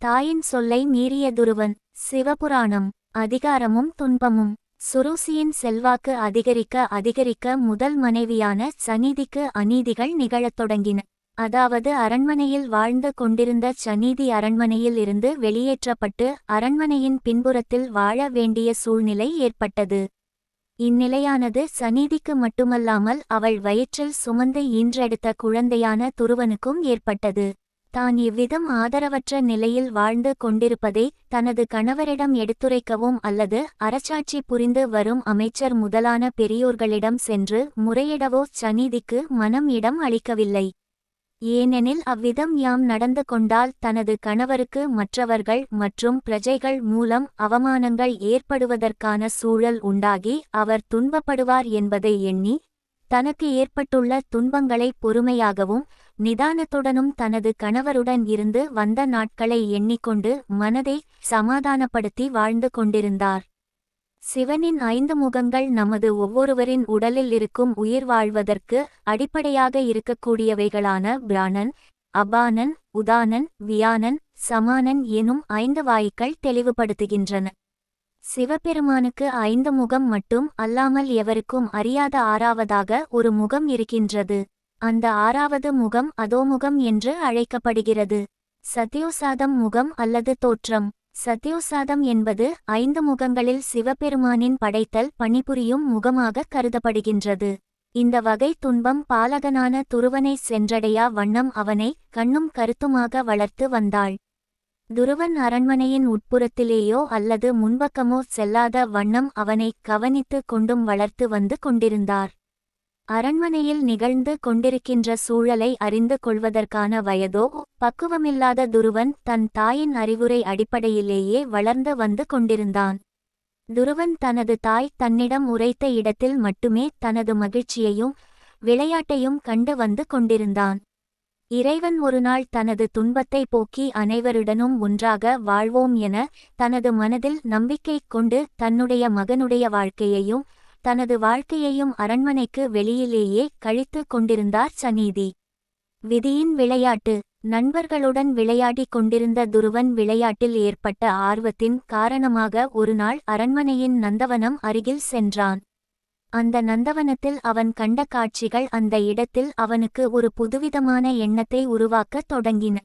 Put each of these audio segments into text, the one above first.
தாயின் சொல்லை மீறிய துருவன் சிவபுராணம் அதிகாரமும் துன்பமும் சுருசியின் செல்வாக்கு அதிகரிக்க அதிகரிக்க முதல் மனைவியான சநீதிக்கு அநீதிகள் நிகழத் தொடங்கின. அதாவது அரண்மனையில் வாழ்ந்து கொண்டிருந்த சநீதி அரண்மனையில் இருந்து வெளியேற்றப்பட்டு அரண்மனையின் பின்புறத்தில் வாழ வேண்டிய சூழ்நிலை ஏற்பட்டது. இந்நிலையானது சநீதிக்கு மட்டுமல்லாமல் அவள் வயிற்றில் சுமந்து ஈன்றெடுத்த குழந்தையான துருவனுக்கும் ஏற்பட்டது. தான் இவ்விதம் ஆதரவற்ற நிலையில் வாழ்ந்து கொண்டிருப்பதை தனது கணவரிடம் எடுத்துரைக்கவும் அல்லது அரசாட்சி புரிந்து வரும் அமைச்சர் முதலான பெரியோர்களிடம் சென்று முறையிடவோ சநீதிக்கு மனம் இடம் அளிக்கவில்லை. ஏனெனில் அவ்விதம் யாம் நடந்து கொண்டால் தனது கணவருக்கு மற்றவர்கள் மற்றும் பிரஜைகள் மூலம் அவமானங்கள் ஏற்படுவதற்கான சூழல் உண்டாகி அவர் துன்பப்படுவார் என்பதை எண்ணி தனக்கு ஏற்பட்டுள்ள துன்பங்களை பொறுமையாகவும் நிதானத்துடனும் தனது கணவருடன் இருந்து வந்த நாட்களை எண்ணிக்கொண்டு மனதை சமாதானப்படுத்தி வாழ்ந்து கொண்டிருந்தார். சிவனின் ஐந்து முகங்கள் நமது ஒவ்வொருவரின் உடலில் இருக்கும் உயிர் வாழ்வதற்கு அடிப்படையாக இருக்கக்கூடியவைகளான பிராணன் அபானன் உதானன் வியானன் சமானன் எனும் ஐந்து வாயுக்கள் தெளிவுபடுத்துகின்றன. சிவபெருமானுக்கு ஐந்து முகம் மட்டும் அல்லாமல் எவருக்கும் அறியாத ஆறாவதாக ஒரு முகம் இருக்கின்றது. அந்த ஆறாவது முகம் அதோமுகம் என்று அழைக்கப்படுகிறது. சத்யோசாதம் முகம் அல்லது தோற்றம். சத்யோசாதம் என்பது ஐந்து முகங்களில் சிவபெருமானின் படைத்தல் பணிபுரியும் முகமாக கருதப்படுகின்றது. இந்த வகை துன்பம் பாலகனான துருவனை சென்றடையா வண்ணம் அவனை கண்ணும் கருத்துமாக வளர்த்து வந்தாள். துருவன் அரண்மனையின் உட்புறத்திலேயோ அல்லது முன்பக்கமோ செல்லாத வண்ணம் அவனை கவனித்து கொண்டும் வளர்த்து வந்து கொண்டிருந்தார். அரண்மனையில் நிகழ்ந்து கொண்டிருக்கின்ற சூழலை அறிந்து கொள்வதற்கான வயதோ பக்குவமில்லாத துருவன் தன் தாயின் அறிவுரை அடிப்படையிலேயே வளர்ந்து வந்து கொண்டிருந்தான். துருவன் தனது தாய் தன்னிடம் உரைத்த இடத்தில் மட்டுமே தனது மகிழ்ச்சியையும் விளையாட்டையும் கண்டு வந்து கொண்டிருந்தான். இறைவன் ஒருநாள் தனது துன்பத்தை போக்கி அனைவருடனும் ஒன்றாக வாழ்வோம் என தனது மனதில் நம்பிக்கை கொண்டு தன்னுடைய மகனுடைய வாழ்க்கையையும் தனது வாழ்க்கையையும் அரண்மனைக்கு வெளியிலேயே கழித்து கொண்டிருந்தார் சநீதி. விதியின் விளையாட்டு. நண்பர்களுடன் விளையாடிக் கொண்டிருந்த துருவன் விளையாட்டில் ஏற்பட்ட ஆர்வத்தின் காரணமாக ஒருநாள் அரண்மனையின் நந்தவனம் அருகில் சென்றான். அந்த நந்தவனத்தில் அவன் கண்ட காட்சிகள் அந்த இடத்தில் அவனுக்கு ஒரு புதுவிதமான எண்ணத்தை உருவாக்கத் தொடங்கின.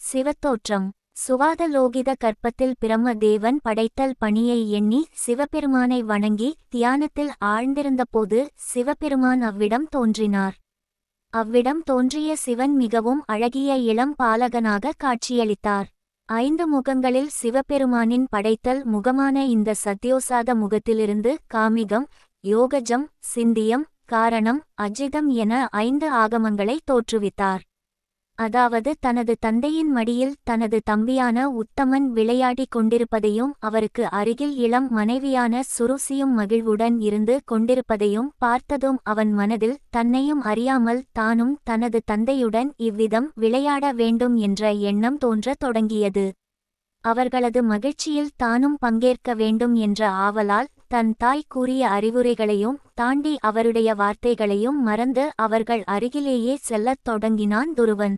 சிவத்தோற்றம். சுவாதலோகித கற்பத்தில் பிரம்ம தேவன் படைத்தல் பணியை எண்ணி சிவபெருமானை வணங்கி தியானத்தில் ஆழ்ந்திருந்தபோது சிவபெருமான் அவ்விடம் தோன்றினார். அவ்விடம் தோன்றிய சிவன் மிகவும் அழகிய இளம் பாலகனாக காட்சியளித்தார். ஐந்து முகங்களில் சிவபெருமானின் படைத்தல் முகமான இந்த சத்யோசாத முகத்திலிருந்து காமிகம் யோகஜம் சிந்தியம் காரணம் அஜிதம் என ஐந்து ஆகமங்களை தோற்றுவித்தார். அதாவது தனது தந்தையின் மடியில் தனது தம்பியான உத்தமன் விளையாடிக் கொண்டிருப்பதையும் அவருக்கு அருகில் இளம் மனைவியான சுருசியும் மகிழ்வுடன் இருந்து கொண்டிருப்பதையும் பார்த்ததும் அவன் மனதில் தன்னையும் அறியாமல் தானும் தனது தந்தையுடன் இவ்விதம் விளையாட வேண்டும் என்ற எண்ணம் தோன்றத் தொடங்கியது. அவர்களது மகிழ்ச்சியில் தானும் பங்கேற்க வேண்டும் என்ற ஆவலால் தன் தாய் கூறிய அறிவுரைகளையும் தாண்டி அவருடைய வார்த்தைகளையும் மறந்து அவர்கள் அருகிலேயே செல்லத் தொடங்கினான் துருவன்.